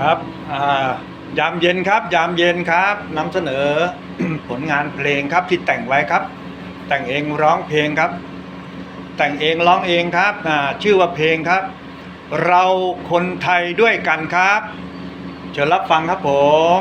ครับยามเย็นครับ ยามเย็นครับนำเสนอผลงานเพลงครับที่แต่งไว้ครับ แต่งเองร้องเพลงครับ แต่งเองร้องเองครับชื่อว่าเพลงครับ เราคนไทยด้วยกันครับเชิญรับฟังครับผม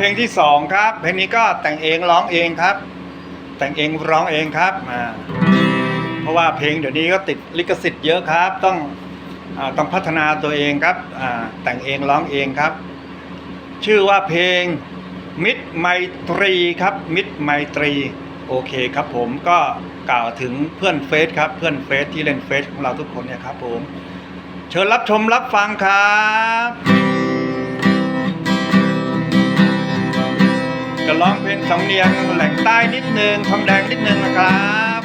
เพลงที่สองครับ เพลงนี้ก็แต่งเองร้องเองครับ แต่งเองร้องเองครับเพราะว่าเพลงเดี๋ยวนี้ก็ติดลิขสิทธิ์เยอะครับ ต้องอต้องพัฒนาตัวเองครับแต่งเองร้องเองครับ ชื่อว่าเพลงมิตรไมตรีครับ มิตรไมตรีโอเคครับผมก็กล่าวถึงเพื่อนเฟซครับเพื่อนเฟซที่เล่นเฟซของเราทุกคนเนี่ยครับผม เชิญรับชมรับฟังครับ ร้องเพลงสำเนียงแหล่งใต้นิดนึงทองแดงนิดนึงนะครับ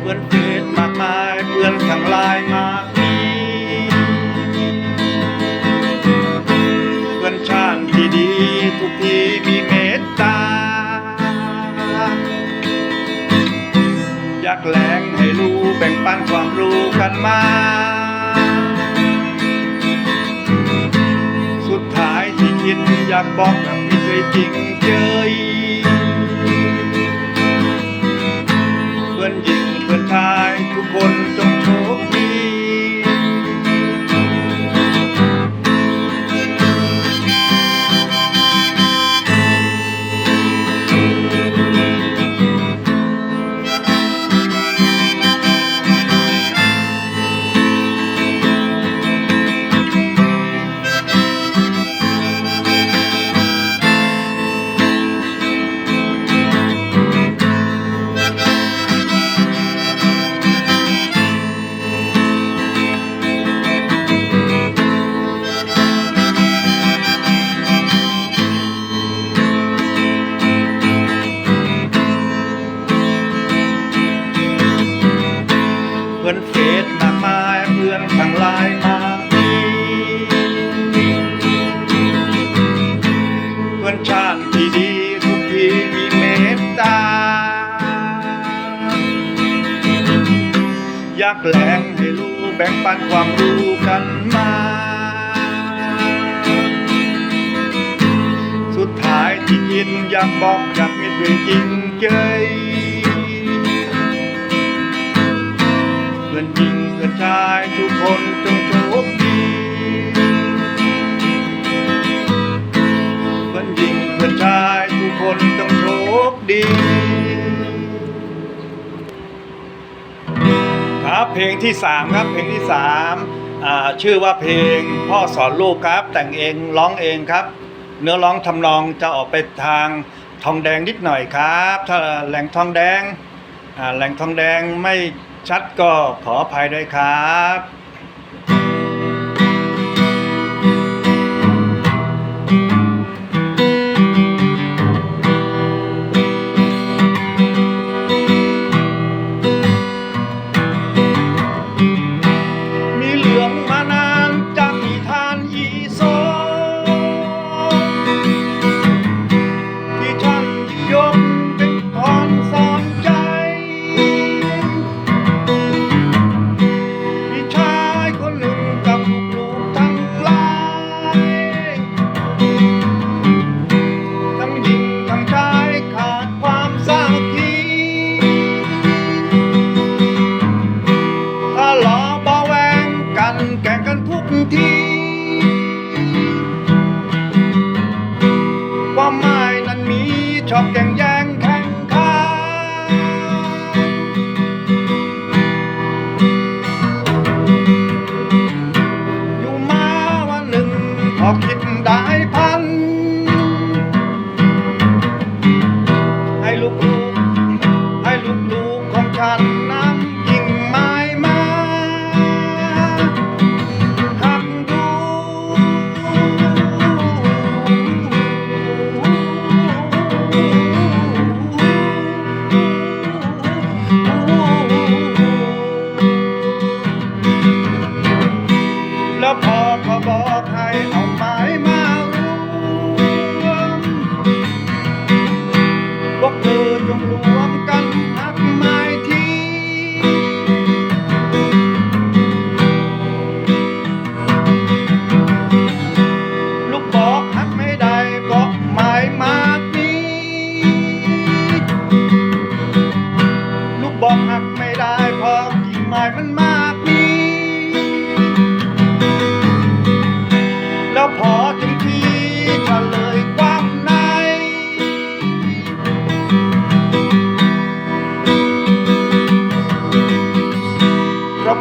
เพื่อนเฟซมากมายเพื่อนทางไลน์มากมีเพื่อนชาติที่ดีทุกทีมีเมตตาอยากแหลงให้รู้แบ่งปันความรู้กันมา คิดอยากบอกกับไม่เคยจริงเจยเพื่อนหญิงเพื่อนชายทุกคนจง ยากแหลงให้รู้แบ่งปันความรู้กันมา สุดท้ายที่ยินอยากบอกอยากมีด้วยจริงใจเพื่อนหญิงเพื่อนชายทุกคนจงโชคดีเพื่อนหญิงเพื่อนชายทุกคนจงโชคดี ครับเพลงที่สามครับเพลงที่สามชื่อว่าเพลงพ่อสอนลูกครับ แต่งเองร้องเองครับ เนื้อร้องทำนองจะออกไปทางทองแดงนิดหน่อยครับ ถ้าแหล่งทองแดงแหล่งทองแดงไม่ชัดก็ขออภัยด้วยครับ ความหมายนั้นมีชอบแก่งแย่งแข่งขันอยู่มาวันหนึ่งพอคิดได้พัน ให้ลูกๆให้ลูกๆของฉัน แ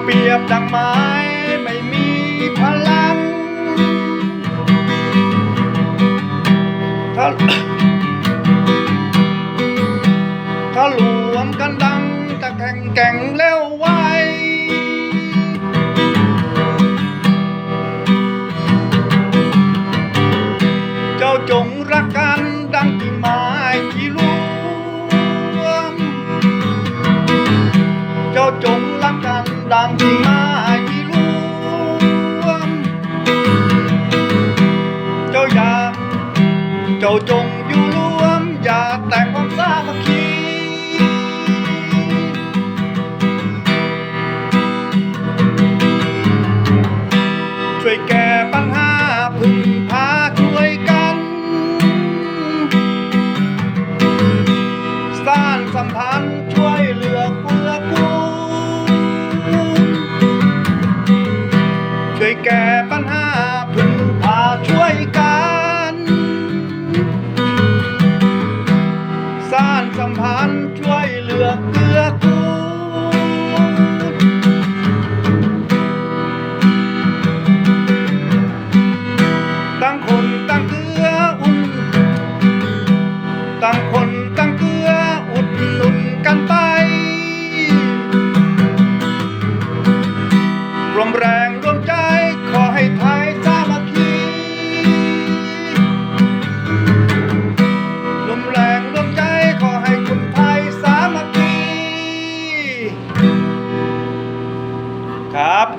เปรียบดังไม้ไม่มีพลังถ้า อยู่รวมอย่าแตกความสามัคคี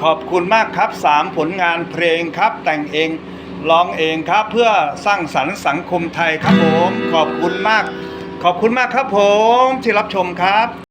ขอบคุณมากครับสามผลงานเพลงครับ แต่งเองร้องเองครับ เพื่อสร้างสรรค์สังคมไทยครับผม ขอบคุณมาก ขอบคุณมากครับผมที่รับชมครับ